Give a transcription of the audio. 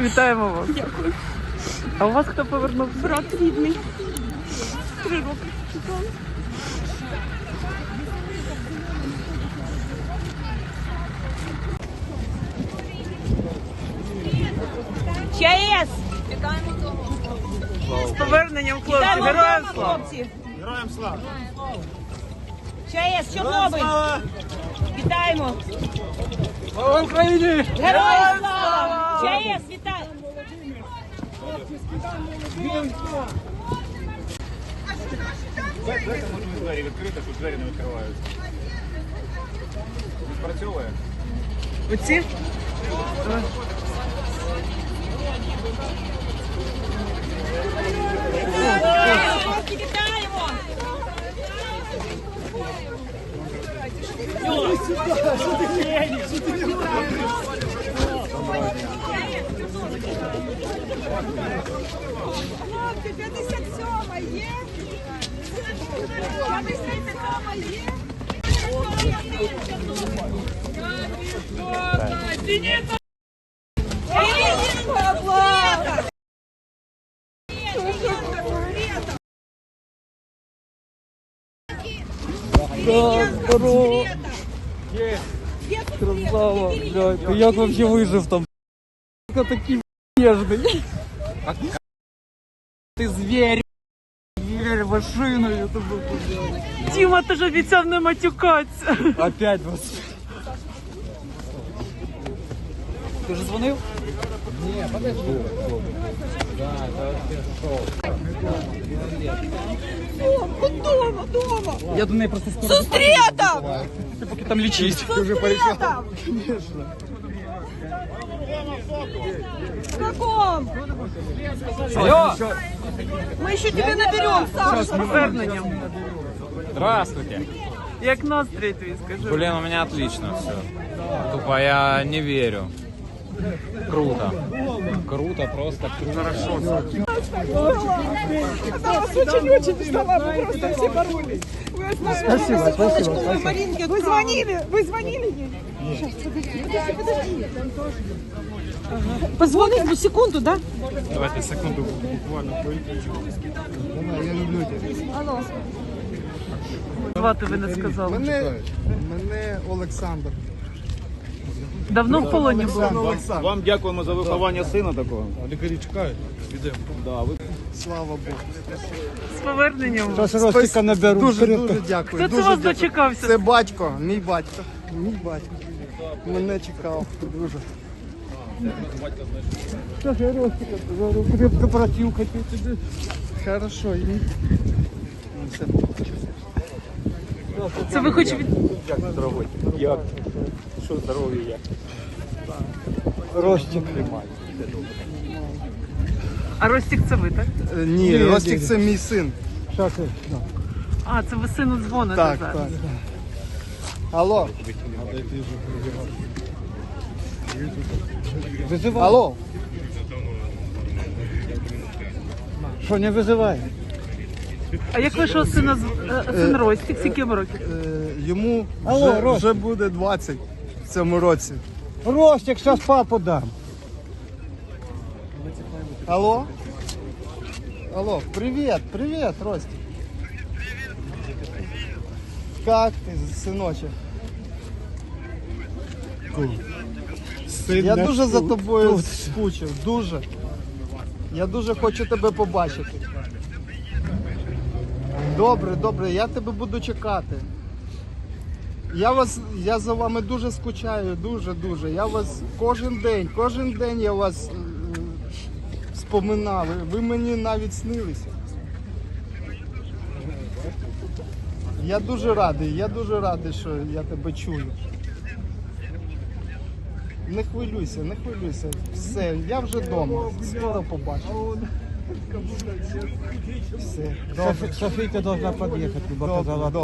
Вітаємо вас. Дякую. А у вас хто повернувся? Брат рідний. Три роки чекала. ЧАЕС! З поверненням хлопці. Вітаємо Героям вдома, слава! хлопці! Героям слава! ЧАЕС, Чорнобиль! Вітаємо! Слава Україні! Героям слава! ЧАЕС, вітаю! Дайте можливість двері відкрити, щоб двері не відкриваються. Не спрацьовує? Оці? Хлопці, вітаємо! Хлопці, 57 є? 57 є? Здорово! Красава, блядь. Ти як вообще вижив там? Ти такий нежний. Ти звір. Звір машиною. Діма, ти ж обіцяв не матюкатися. Опять вас. Ти ж дзвонив? Дома, дома! Я до неї просто скоро. Зустріта! Ти поки там лічись. Зустріта! В каком? Алло! Мы еще тебя наберем, Саша. Здравствуйте. Як настрій твій, скажи? Блин, у меня отлично все. Тупо я не верю. Круто. Круто, просто круто. Хорошо. Очень-очень встала, мы просто все боролись. Вы Спасибо, спасибо, спасибо. Вы звонили, вы звонили ей? Сейчас, подожди, подожди, подожди. Позвонить на секунду, да? Давайте секунду буквально Алло. Звати ви не сказали. Мене, мене Олександр. Давно в полоні були? Олександр. Вам дякуємо за виховання сина такого. Лікарі чекають. Да, ви Слава Богу. З поверненням. Ростика наберу. Дуже, дуже дякую. Хто це дуже вас дякую. дочекався? Це батько, мій батько. Мій батько. Мене чекав. Дуже. Хотів тобі. Хорошо. Це ви хоч від... як? Що здоров'я як? Ростик. А Ростік це ви, так? Е, Ні, Ростик це мій син. А, це ви сину дзвоните Так, зараз. так. Алло. Алло. Що не визиває? А як вашого сина з- е, син Ростік? Скільки йому років? Е, йому Алло, вже, Ростик. вже буде 20 в цьому році. Ростик, сейчас папу дам. Алло? Алло, привет, привет, Ростик. Как ты, Я дуже за тобою скучив, дуже. Я дуже хочу тебе побачити. Добре, добре, я тебе буду чекати. Я вас, я за вами дуже скучаю, дуже, дуже. Я вас кожен день, кожен день я вас е, споминав. Ви мені навіть снилися. Я дуже радий, я дуже радий, що я тебе чую. Не хвилюйся, не хвилюйся. Все, я вже вдома. Скоро побачу. Все, Софійка должна подъехать, Добре, добре.